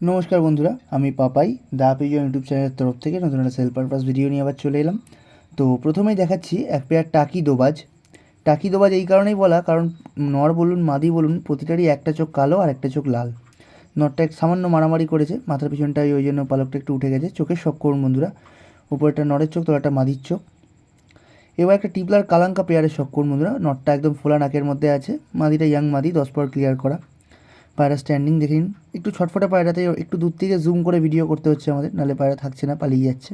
নমস্কার বন্ধুরা, আমি পাপাই, দা পিজন ইউটিউব চ্যানেলের তরফ থেকে নতুন একটা সেল পারপাস ভিডিও নিয়ে আবার চলে এলাম। তো প্রথমেই দেখাচ্ছি এক পেয়ার টাকি দোবাজ। টাকি দোবাজ এই কারণেই বলা, কারণ নর বলুন, মাদি বলুন, প্রতিটারই একটা চোখ কালো আর একটা চোখ লাল। নরটা এক সামান্য মারামারি করেছে, মাথার পিছনটাই ওই জন্য পালকটা একটু উঠে গেছে, চোখের শখ করুন বন্ধুরা। উপরটা নরের চোখ একটা মাদির চোখ। এবার একটা টিপলার কালাঙ্কা পেয়ারের শখ করুন বন্ধুরা নটটা একদম ফোলা নাকের মধ্যে আছে, মাদিটা ইয়াং মাদি, দশ পর ক্লিয়ার করা। পায়রা স্ট্যান্ডিং দেখে নিন। একটু ছটফটে পায়রাতে একটু দূর থেকে জুম করে ভিডিও করতে হচ্ছে আমাদের, নাহলে পায়রা থাকছে না, পালিয়ে যাচ্ছে।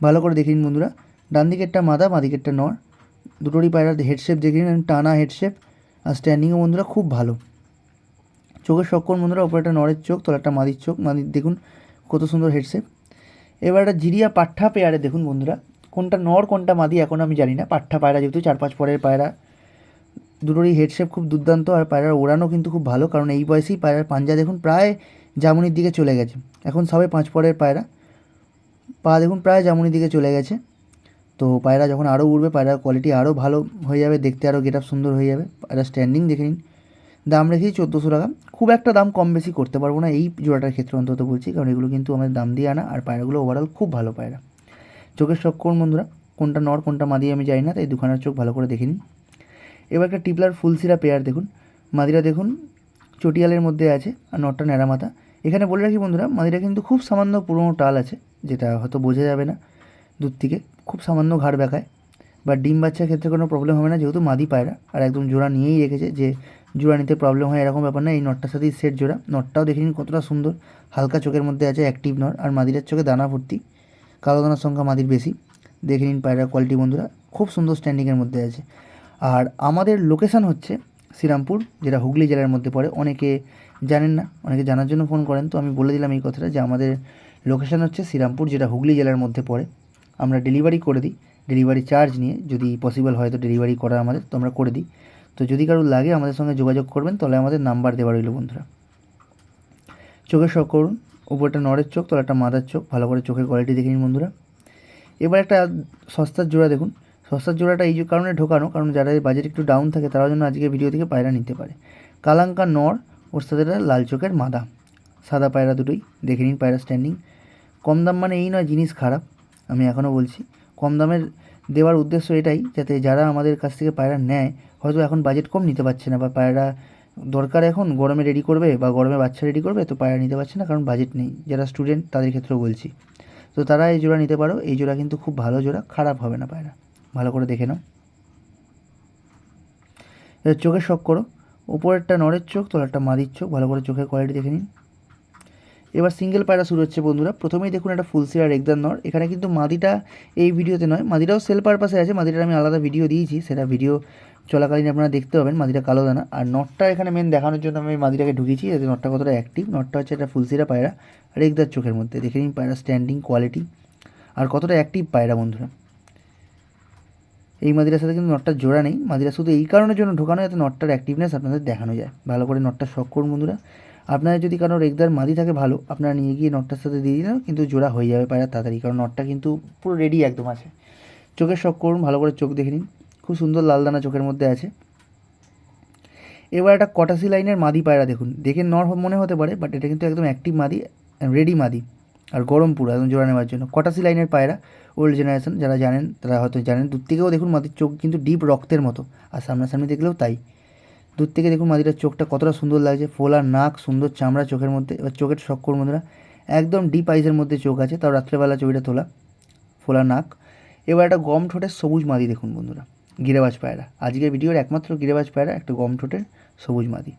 ভালো করে দেখে নিন বন্ধুরা, ডান দিকেরটা মাদা বাঁদিকেরটা নর। দুটোরই পায়রার হেডশেপ দেখে নিন, টানা হেডশেপ আর স্ট্যান্ডিংও বন্ধুরা খুব ভালো। চোখের সক্ষণ বন্ধুরা, ওপরে একটা নরের চোখ তোলা একটা মাদির চোখ। মাদির দেখুন কত সুন্দর হেডশেপ এবার একটা জিরিয়া পাঠা পেয়ারে দেখুন বন্ধুরা, কোনটা নর, কোনটা মাদি, এখন আমি জানি না। পাঠা পায়রা যেহেতু চার পাঁচ পরের পায়রা। দুটোরই হেডশেপ খুব দুর্দান্ত আর পায়রার ওড়ানো কিন্তু খুব ভালো, কারণ এই বয়সেই পায়রার পাঞ্জা দেখুন প্রায় জামুনির দিকে চলে গেছে। এখন সবে পাঁচ পরের পায়রা। পা দেখুন প্রায় জামুনির দিকে চলে গেছে। তো পায়রা যখন আরও উঠবে পায়রার কোয়ালিটি আরও ভালো হয়ে যাবে, দেখতে আরও গেট সুন্দর হয়ে যাবে। পায়রা স্ট্যান্ডিং দেখে নিন। দাম রেখেছি চোদ্দোশো টাকা। খুব একটা দাম কম বেশি করতে পারব না, এই জোড়াটার ক্ষেত্রে অন্তত বলছি, কারণ এগুলো কিন্তু আমাদের দাম দিয়ে আনা, আর পায়রাগুলো ওভারঅল খুব ভালো পায়রা। চোখের করুন বন্ধুরা? কোনটা নর, কোনটা মাদি আমি যাই না, তাই দুখানার চোখ ভালো করে দেখে নিন। এবার একটা টিপলার ফুলসিরা পেয়ার দেখুন। মাদিরা দেখুন, চটিয়ালের মধ্যে আছে, আর নটটা ন্যাড়া মাথা এখানে বলে রাখি বন্ধুরা, মাদিরা কিন্তু খুব সামান্য পুরনো টাল আছে, যেটা হয়তো বোঝা যাবে না দূর থেকে। খুব সামান্য ঘাড় বেঁকায় বা ডিম বাচ্চার ক্ষেত্রে কোনো প্রবলেম হবে না, যেহেতু মাদি পায়রা, আর একদম জোড়া নিয়েই রেখেছে যে জোড়া নিতে প্রবলেম হয় এরকম ব্যাপার না, এই নটটার সাথেই সেট জোড়া। নটটাও দেখে নিন কতটা সুন্দর। হালকা চোখের মধ্যে আছে অ্যাক্টিভ নর আর মাদিরার চোখে দানা ভর্তি। কালো দানার সংখ্যা মাদির বেশি। দেখে নিন পায়রার কোয়ালিটি বন্ধুরা, খুব সুন্দর স্ট্যান্ডিংয়ের মধ্যে আছে। আর আমাদের লোকেশান হচ্ছে শ্রীরামপুর, যেটা হুগলি জেলার মধ্যে পড়ে। অনেকে জানেন না, অনেকে জানার জন্য ফোন করেন, তো আমি বলে দিলাম এই কথাটা যে আমাদের লোকেশান হচ্ছে শ্রীরামপুর, যেটা হুগলি জেলার মধ্যে পড়ে। আমরা ডেলিভারি করে দিই ডেলিভারি চার্জ নিয়ে। যদি পসিবল হয় তো ডেলিভারি করা আমাদের, তো আমরা করে দিই। তো যদি কারোর লাগে আমাদের সঙ্গে যোগাযোগ করবেন, তাহলে আমাদের নাম্বার দেওয়া রইল বন্ধুরা। চোখের শখ করুন, উপরটা নরের চোখ, তলাটা মাদার চোখ, ভালো করে চোখের কোয়ালিটি দেখে নিন বন্ধুরা। এবার একটা সস্তার জোড়া দেখুন। সস্তার জোড়াটা এই কারণে ঢোকানো, কারণ যারা এই বাজেট একটু ডাউন থাকে তারা যেন আজকে ভিডিও থেকে পায়রা নিতে পারে। কালাঙ্কা নর, ওর সাথে লাল চোখের মাদা। সাদা পায়রা দুটোই, দেখে নিন পায়রা স্ট্যান্ডিং কম দাম মানে এই নয়, জিনিস খারাপ, আমি এখনও বলছি। কম দামের দেওয়ার উদ্দেশ্য এটাই, যাতে যারা আমাদের কাছ থেকে পায়রা নেয়, হয়তো এখন বাজেট কম নিতে পারছে না, বা পায়রা দরকার এখন, গরমে রেডি করবে, বা গরমে বাচ্চা রেডি করবে, তো পায়রা নিতে পারছে না, কারণ বাজেট নেই। যারা স্টুডেন্ট তাদের ক্ষেত্রেও বলছি। তো তারা এই জোড়া নিতে পারো, এই জোড়া কিন্তু খুব ভালো জোড়া, খারাপ হবে না পায়রা। ভালো করে দেখে নাও। এবার চোখের শখ করো। উপরেরটা নরের চোখ, তোলারটা মাদির চোখ, ভালো করে চোখের কোয়ালিটি দেখে নিন। এবার সিঙ্গেল পায়রা শুরু হচ্ছে বন্ধুরা। প্রথমেই দেখুন একটা ফুলসিরা রেগদার নর। এখানে কিন্তু মাদিটা এই ভিডিওতে নয়, মাদিটাও সেল পারপাসে আছে, মাদিটার আমি আলাদা ভিডিও দিয়েছি। সেটা ভিডিও চলাকালীন আপনারা দেখতে পাবেন, মাদিটা কালো দানা। আর নটটা এখানে মেন দেখানোর জন্য আমি মাদিটাকে ঢুকিয়েছি যাতে নটটা কতটা অ্যাক্টিভ নটটা হচ্ছে একটা ফুলসিরা পায়রা রেগদার চোখের মধ্যে। দেখে নিন পায়রা স্ট্যান্ডিং কোয়ালিটি আর কতটা অ্যাক্টিভ পায়রা বন্ধুরা। এই মাদিরার সাথে কিন্তু নটটার জোড়া নেই। মাদিরা শুধু এই কারণের জন্য ঢোকানো, যাতে নটটার অ্যাক্টিভনেস আপনাদের দেখানো যায়। ভালো করে নটটা শখ করুন বন্ধুরা। আপনার যদি কারও রেগদার মাদি থাকে, ভালো। আপনারা নিয়ে গিয়ে নটটার সাথে দিয়ে দিলেন কিন্তু জোড়া হয়ে যাবে পায়রা তাড়াতাড়ি। কারণ নটটা কিন্তু পুরো রেডি একদম আছে। চোখের শখ করুন, ভালো করে চোখ দেখে নিন। খুব সুন্দর লাল দানা চোখের মধ্যে আছে। এবার একটা কটাসি লাইনের মাদি পায়রা দেখুন। দেখে নর মনে হতে পারে বাট এটা কিন্তু একদম অ্যাক্টিভ মাদি রেডি মাদি। আর গরম পুরো, একদম জোড়া নেওয়ার জন্য। কটাসি লাইনের পায়রা? ওল্ড জেনারেশন যারা জানেন, তারা হয়তো জানেন। দূর থেকেও দেখুন মাদির চোখ কিন্তু ডিপ রক্তের মতো। আর সামনাসামনি দেখলেও তাই। দূর থেকে দেখুন মাদিটার চোখটা কতটা সুন্দর লাগছে। ফোলা নাক, সুন্দর চামড়া চোখের মধ্যে। এবার চোখের শক্কর বন্ধুরা। একদম ডিপ আইসের মধ্যে চোখ আছে। তাও রাত্রেবেলা ছবিটা তোলা। ফোলা নাক। এবার একটা গম ঠোঁটের সবুজ মাদি দেখুন বন্ধুরা। গিরেবাজ পায়রা। আজকের ভিডিওর একমাত্র গিরেবাজ পায়রা, একটা গম ঠোঁটের সবুজ মাদি।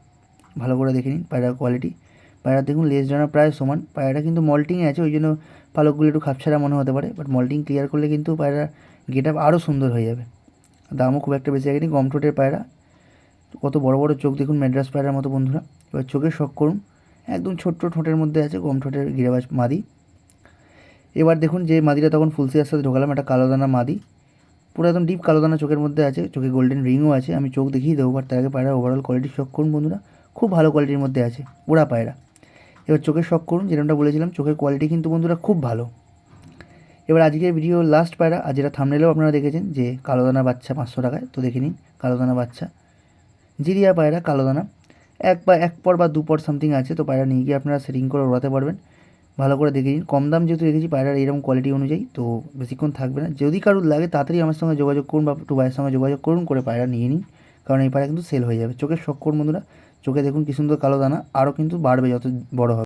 ভালো করে দেখে নিন পায়রার কোয়ালিটি পায়রা দেখুন লেস ডানা প্রায় সমান। পায়রাটা কিন্তু মল্টিংয়ে আছে, ওই জন্য পালকগুলো একটু খাপছাড়া মনে হতে পারে বাট মল্টিং ক্লিয়ার করলে কিন্তু পায়রা গেট আপ আরও সুন্দর হয়ে যাবে। দামও খুব একটা বেশি গম ঠোঁটের পায়রা। কত বড় বড় চোখ দেখুন, ম্যাড্রাস পায়রার মতো বন্ধুরা। এবার চোখের শখ করুন, একদম ছোট্ট ঠোঁটের মধ্যে আছে গম ঠোঁটের গিরাবাজ মাদি। এবার দেখুন যে মাদিটা তখন ফুলসিয়ার সাথে ঢোকালাম, একটা কালো দানা মাদি। পুরো একদম ডিপ কালো দানা চোখের মধ্যে আছে, চোখে গোল্ডেন রিংও আছে, আমি চোখ দেখিয়ে দেবো বাট তার আগে পায়রা ওভারঅল কোয়ালিটি শখ করুন বন্ধুরা, খুব ভালো কোয়ালিটির মধ্যে আছে ওরা পায়রা। এবার চোখের শখ করুন যেরকমটা বলেছিলাম, চোখের কোয়ালিটি কিন্তু বন্ধুরা খুব ভালো। এবার আজকের ভিডিও লাস্ট পায়রা, আর যেটা থামনেলেও আপনারা দেখেছেন, যে কালো দানা বাচ্চা পাঁচশো টাকায়, তো দেখে নিন কালো দানা বাচ্চা। জিরিয়া পায়রা কালো দানা এক বা এক পর বা দু পর সামথিং আছে, তো পায়রা নিয়ে গিয়ে আপনারা সেটিং করে ওড়াতে পারবেন। ভালো করে দেখে নিন। কম দাম যেহেতু রেখেছি পায়রার এরকম কোয়ালিটি অনুযায়ী, তো বেশিক্ষণ থাকবে না। যদি কারোর লাগে, তাড়াতাড়ি আমার সঙ্গে যোগাযোগ করুন বা ভাইয়ের সঙ্গে যোগাযোগ করুন, করে পায়রা নিয়ে নিন। কারণ এই পায়রা কিন্তু সেল হয়ে যাবে। চোখের শখ করুন বন্ধুরা। চোখে দেখুন কি সুন্দর কালো দানা আরও কিন্তু বাড়বে যত বড় হবে।